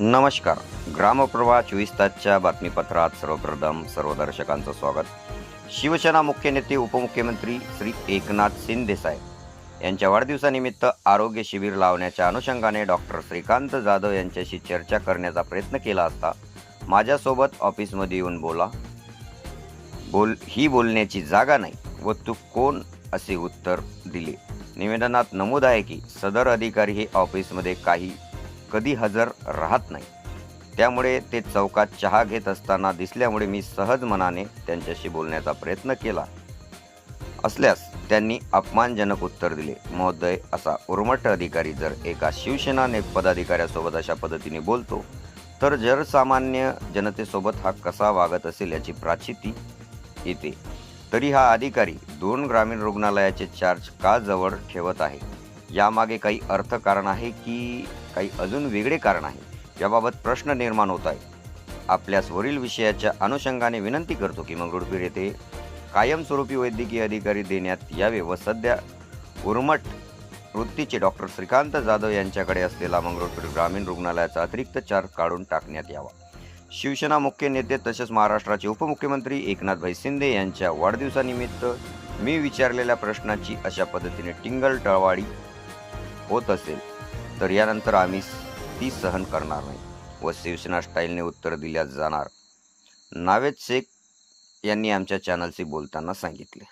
नमस्कार. ग्रामप्रभा चोवीस तासच्या बातमीपत्रात सर्वप्रथम सर्व दर्शकांचं स्वागत. शिवसेना मुख्य नेते उपमुख्यमंत्री श्री एकनाथ शिंदेसाहेब यांच्या वाढदिवसानिमित्त आरोग्य शिबिर लावण्याच्या अनुषंगाने डॉक्टर श्रीकांत जाधव यांच्याशी चर्चा करण्याचा प्रयत्न केला असता माझ्यासोबत ऑफिसमध्ये येऊन बोला. बोल ही बोलण्याची जागा नाही व तू कोण असे उत्तर दिले? निवेदनात नमूद आहे की सदर अधिकारी हे ऑफिसमध्ये काही कधी हजर राहत नाही. त्यामुळे ते चौकात चहा घेत असताना दिसल्यामुळे मी सहज मनाने त्यांच्याशी बोलण्याचा प्रयत्न केला. असल्यास त्यांनी अपमानजनक उत्तर दिले. महोदय असा उर्मट अधिकारी जर एका शिवसेना ने पदाधिकाऱ्यासोबत अशा पद्धतीने बोलतो तर जनसामान्य जनतेसोबत हा कसा वागत असेल याची प्राचिती येते. तरी हा अधिकारी दोन ग्रामीण रुग्णालयाचे चार्ज का जवळ ठेवत आहे? यामागे काही अर्थकारण आहे की काही अजून वेगळे कारण आहे. याबाबत प्रश्न निर्माण होत आहे आपल्यास वरील विषयाच्या अनुषंगाने विनंती करतो की मंगरुळपीर येथे कायमस्वरूपी वैद्यकीय अधिकारी देण्यात यावे व सध्या उर्मट वृत्तीचे डॉक्टर श्रीकांत जाधव यांच्याकडे असलेला मंगरुळपीर ग्रामीण रुग्णालयाचा अतिरिक्त चार्ज काढून टाकण्यात यावा. शिवसेना मुख्य नेते तसेच महाराष्ट्राचे उपमुख्यमंत्री एकनाथभाई शिंदे यांच्या वाढदिवसानिमित्त मी विचारलेल्या प्रश्नाची अशा पद्धतीने टिंगल टळवाडी होत असेल तर यानंतर आम्ही ती सहन करणार नाही व शिवसेना स्टाईलने उत्तर दिल्या जाणार. नावेद शेख यांनी आमच्या चॅनलशी बोलताना सांगितले.